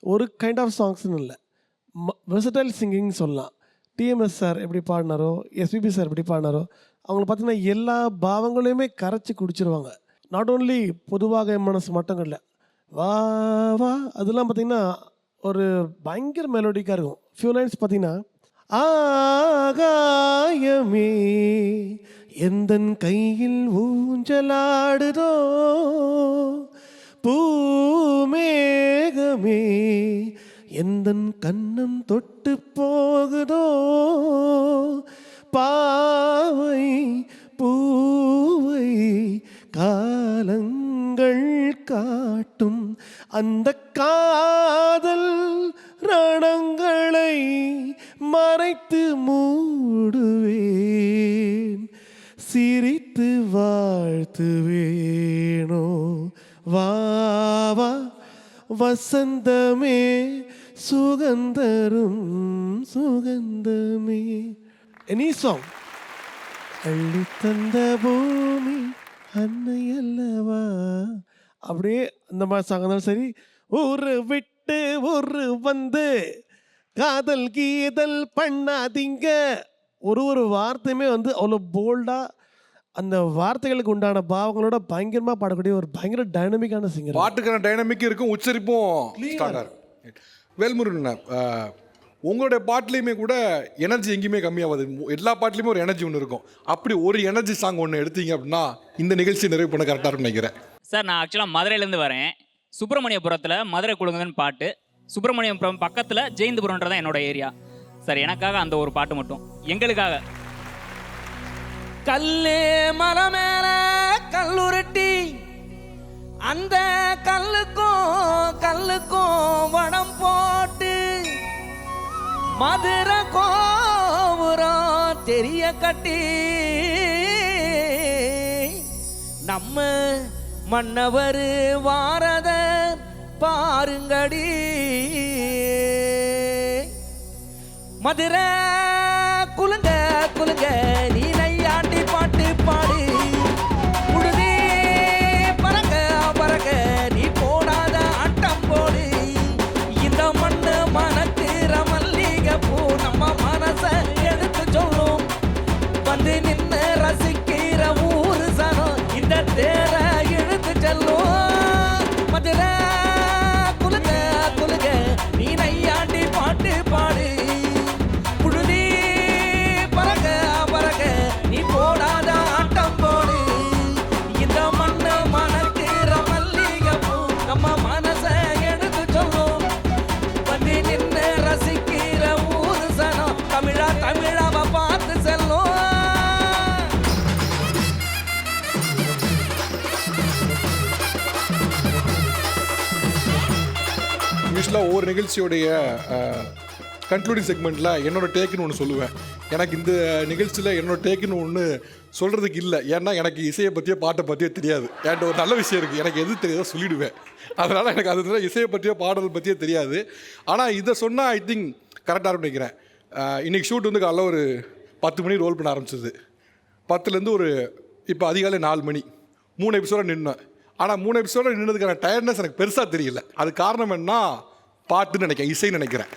ஒரு kind of சாங்ஸ்னு இல்லை. வெர்சடைல் சிங்கிங் சொல்லலாம். டிஎம்எஸ் சார் எப்படி பாடினாரோ எஸ்பிபி சார் எப்படி பாடினாரோ அவங்கள பார்த்தீங்கன்னா எல்லா பாவங்களையுமே கரைச்சி குடிச்சிருவாங்க. நாட் ஓன்லி பொதுவாக என் மனசு மட்டும் இல்லை வா வா அதெல்லாம் பார்த்திங்கன்னா ஒரு பயங்கர மெலோடிக்காக இருக்கும். ஃபியூ லைன்ஸ் பார்த்தீங்கன்னா ஆகாயமே எந்தன் கையில் ஊஞ்சலாடுதோ பூமேகமே எந்தன் கண்ணம் தொட்டு போகுதோ? பாவை பூவை காலங்கள் காட்டும் அந்த காதல் ரணங்களை மறைத்து மூடுவேன். சிரித்து வாழ்த்துவேனோ? வா வா வசந்தமே சுகந்தரும் சுகந்தமே. எனி சாங் அள்ளி தந்த பூமி அன்னை அல்லவா? அப்படியே அந்த மாதிரி சாங் இருந்தாலும் சரி ஒரு விட்டு ஒரு வந்து காதல் கீதல் பண்ணாதீங்க. ஒரு ஒரு வார்த்தையுமே வந்து அவ்வளோ போல்டாக அந்த வார்த்தைகளுக்கு உண்டான பாவங்களோட பயங்கரமாக பாடக்கூடிய ஒரு பயங்கர டைனமிக்கான சிங்கர் பாட்டுக்கான டைனமிக் இருக்கும் உச்சரிப்பும் இருக்கும் வேல்முருகன் உங்களுடைய பாட்டுலேயுமே கூட எனர்ஜி எங்கேயுமே கம்மியாகாது. எல்லா பாட்டுலேயுமே ஒரு எனர்ஜி ஒன்று இருக்கும். அப்படி ஒரு எனர்ஜி சாங் ஒன்று எடுத்தீங்க அப்படின்னா இந்த நிகழ்ச்சி நிறைவு பண்ண கரெக்டாக இருக்கும்னு நினைக்கிறேன். சார் நான் ஆக்சுவலாக மதுரையிலேருந்து வரேன். சுப்பிரமணியபுரத்தில் மதுரை குழுங்குதுன்னு பாட்டு. சுப்பிரமணியபுரம் பக்கத்தில் ஜெயந்தபுரம்ன்றதான் என்னோட ஏரியா சார் எனக்காக அந்த ஒரு பாட்டு மட்டும். எங்களுக்காக. கல்லே மலை மேல கல்லுருட்டி அந்த கல்லுக்கும் கல்லுக்கும் வடம் போட்டு மதுர கோபுரம் தெரிய கட்டி நம்ம மன்னவர் வாரத பாருங்கடி. மதுரை யூஸ்வலாக ஒவ்வொரு நிகழ்ச்சியோடைய கன்க்ளூடிங் செக்மெண்ட்டில் என்னோட டேக்குன்னு ஒன்று சொல்லுவேன். எனக்கு இந்த நிகழ்ச்சியில் என்னோட டேக்குன்னு ஒன்று சொல்கிறதுக்கு இல்லை. ஏன்னா எனக்கு இசையை பற்றியோ பாட்டை பற்றியோ தெரியாது. என்கிட்ட ஒரு நல்ல விஷயம் இருக்குது எனக்கு எது தெரியாதோ சொல்லிவிடுவேன் அதனால் எனக்கு அது இசையை பற்றியோ பாடல் பற்றியோ தெரியாது. ஆனால் இதை சொன்னால் ஐ திங்க் கரெக்டாக இருக்கும் நினைக்கிறேன். இன்றைக்கி ஷூட் வந்து காலைல ஒரு பத்து மணி ரோல் பண்ண ஆரம்பிச்சிது. பத்துலேருந்து ஒரு இப்போ அதிகாலை நாலு மணி. மூணு எபிசோட நின்னேன். ஆனால் மூணு எபிசோட நின்னதுக்கான டயர்ட்னஸ் எனக்கு பெருசாக தெரியல. அது காரணம் என்ன பாட்டுன்னு நினைக்கிறேன் இசைன்னு நினைக்கிறேன்.